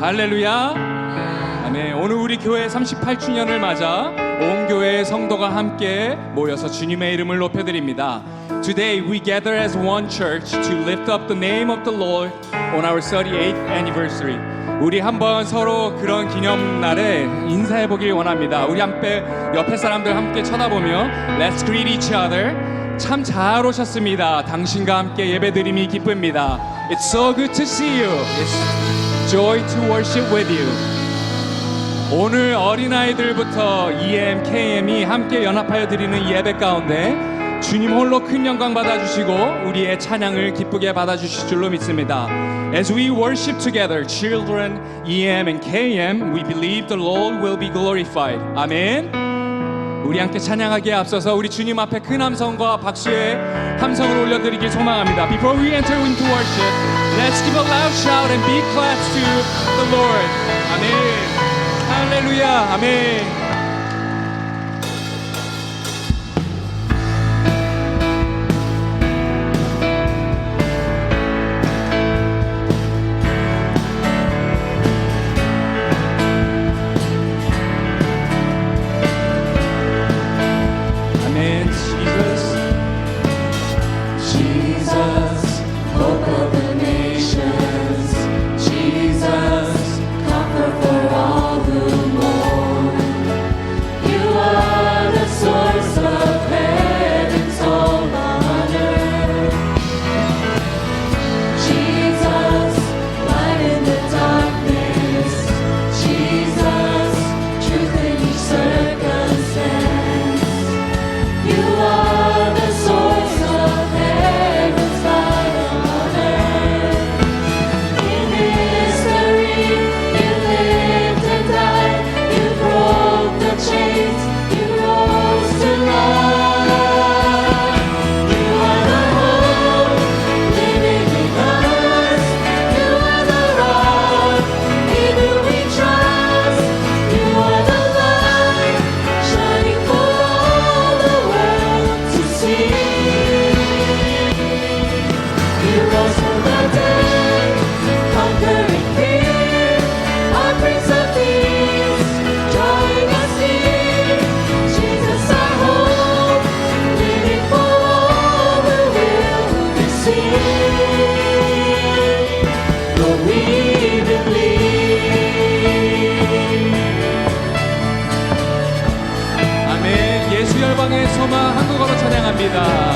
할렐루야. 아멘. 오늘 우리 교회 38주년을 맞아 온 교회의 성도가 함께 모여서 주님의 이름을 높여드립니다. Today we gather as one church to lift up the name of the Lord on our 38th anniversary. 우리 한번 서로 그런 기념날에 인사해 보길 원합니다. 우리 함께 옆에 사람들 함께 쳐다보며 Let's greet each other. 참 잘 오셨습니다. 당신과 함께 예배드림이 기쁩니다. It's so good to see you. It's joy to worship with you. 오늘 어린아이들부터 EM, KM이 함께 연합하여 드리는 예배 가운데 주님 홀로 큰 영광 받아주시고 우리의 찬양을 기쁘게 받아주실 줄로 믿습니다. As we worship together, children, EM and KM, we believe the Lord will be glorified. 아멘. 우리 함께 찬양하기에 앞서서 우리 주님 앞에 큰 함성과 박수의 함성을 올려드리길 소망합니다. Before we enter into worship, let's give a loud shout and big claps to the Lord. 아멘. 할렐루야. 아멘. 감사합니다.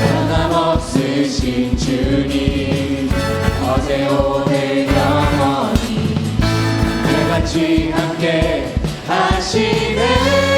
변함없으신 주님 어제 오늘 영원히 내같이 함께 하시네.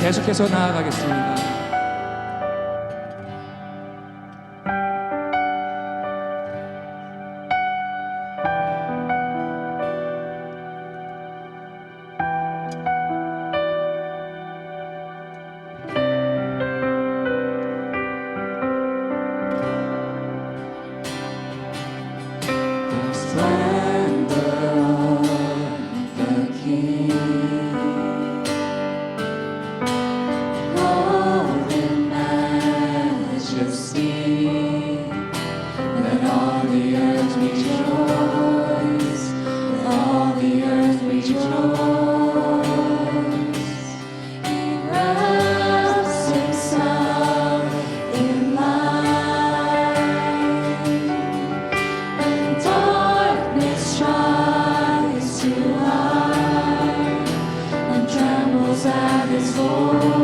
계속해서 나아가겠습니다. splendor of the King. Lord.